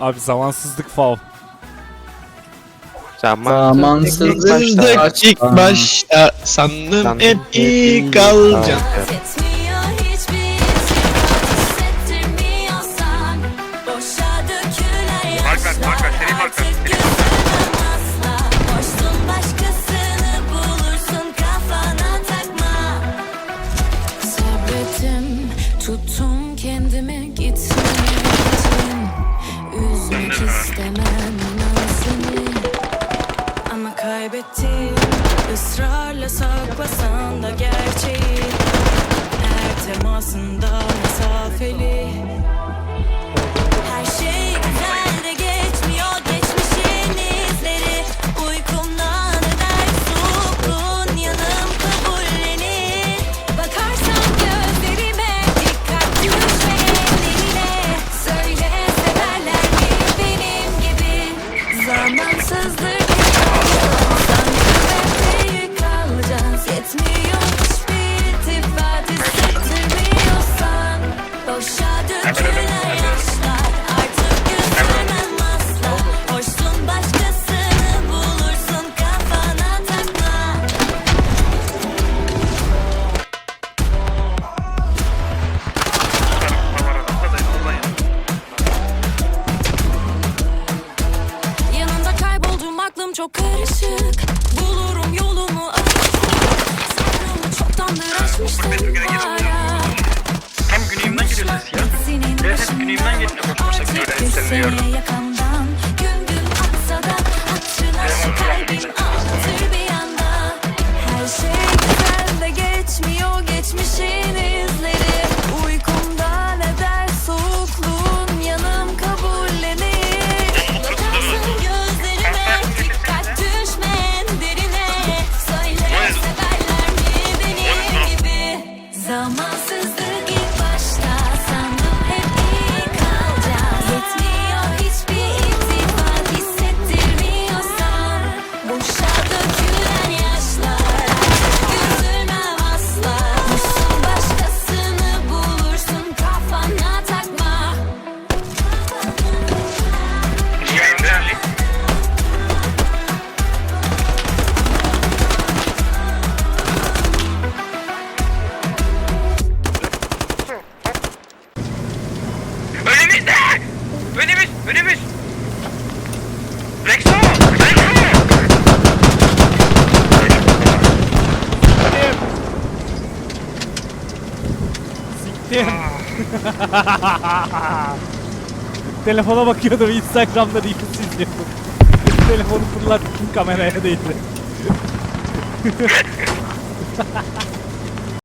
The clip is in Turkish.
Abi zamansızlık faul. Zamansızlık ilk başta. Sandım hep iyi kalacağım. Tuttum this is the çok karışık Bulurum yolumu Sen onu çoktandır açmıştın Hem güneyimden geliyor ses ya. Evet hem güneyimden geliyor. Koşmasak böyle istemiyorum. Önümüz! Önümüz! Rexo! Rexo! Siktim. Telefona bakıyordum Instagram'da Reels izliyordum. Telefonu fırlattım kameraya değdi.